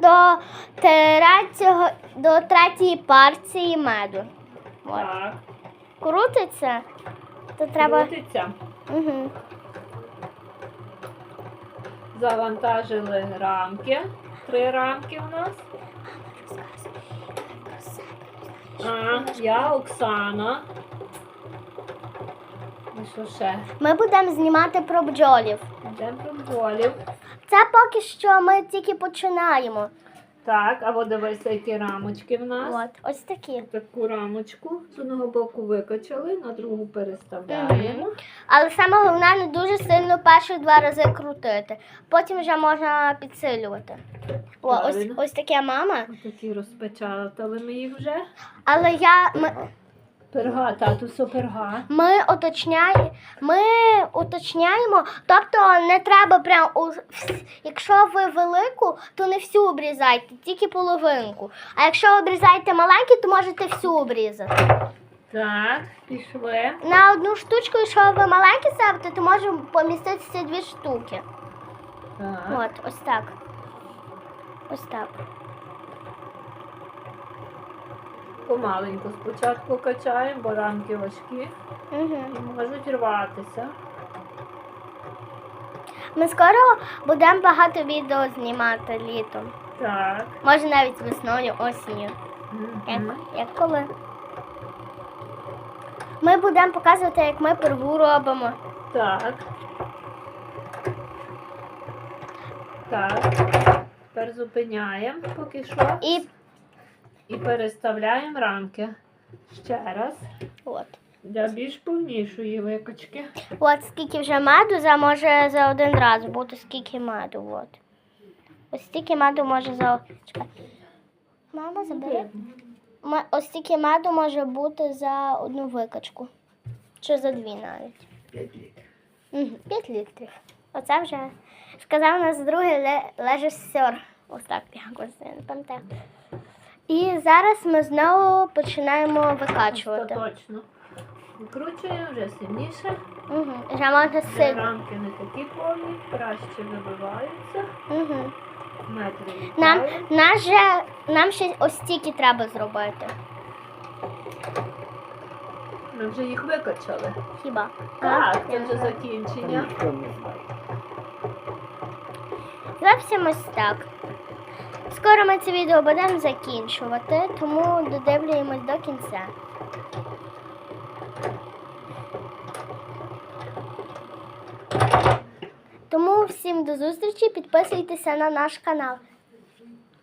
до третього, до третьої партії меду. От. Так, Крутиться, то треба. крутиться. Угу. Завантажили рамки. Три рамки у нас. А, я Оксана. І що ще? Ми будемо знімати про бджолів. Йдемо про бджолів. Це поки що ми тільки починаємо. Так, а от дивися, які рамочки в нас. От, ось такі. Таку рамочку з одного боку викачали, на другу переставляємо. Але саме головне не дуже сильно перші два рази крутити. Потім вже можна підсилювати. О, ось, Правильно. ось таке мама. Ось Такі розпечатали ми їх вже. Але я ми, Перга, тату, все перга. ми уточняємо, ми уточняємо, тобто не треба прям у вс- якщо ви велику, то не всю обрізайте, тільки половинку. А якщо обрізаєте маленькі, то можете всю обрізати. Так, пішли. На одну штучку, якщо ви маленькі ставите, то може поміститися дві штуки. Так. От, ось так. Ось так. Помаленьку спочатку качаємо, бо рамки важкі Угу. і можуть рватися. Ми скоро будемо багато відео знімати літом. Так. Може навіть весною, осінню. Як, як коли. Ми будемо показувати, як ми пергу робимо. Так. Так. Тепер зупиняємо поки що. І І переставляємо рамки. Ще раз. от. Для більш повнішої викачки. От скільки вже меду, за може за один раз бути скільки меду. От. Ось стільки меду може за. Чекай. Мама, забери. Ма- Ось стільки меду може бути за одну викачку. Чи за дві навіть. 5 літрів. Угу, 5 літрів. Оце вже сказав у нас другий ле- режисер. Ось так якось я не пам'ятаю. І зараз ми знову починаємо викачувати. Остаточно. Викручуємо вже сильніше. Угу. Вже можна Вже сильно. рамки не такі повні, краще вибиваються. Угу. Метри Нам, відправимо. нас же, нам ще ось стільки треба зробити. Ми вже їх викачали. Хіба? Так, це вже закінчення. Зовсім ось так. Скоро ми це відео будемо закінчувати, тому додивлюємось до кінця. Тому всім до зустрічі, підписуйтеся на наш канал.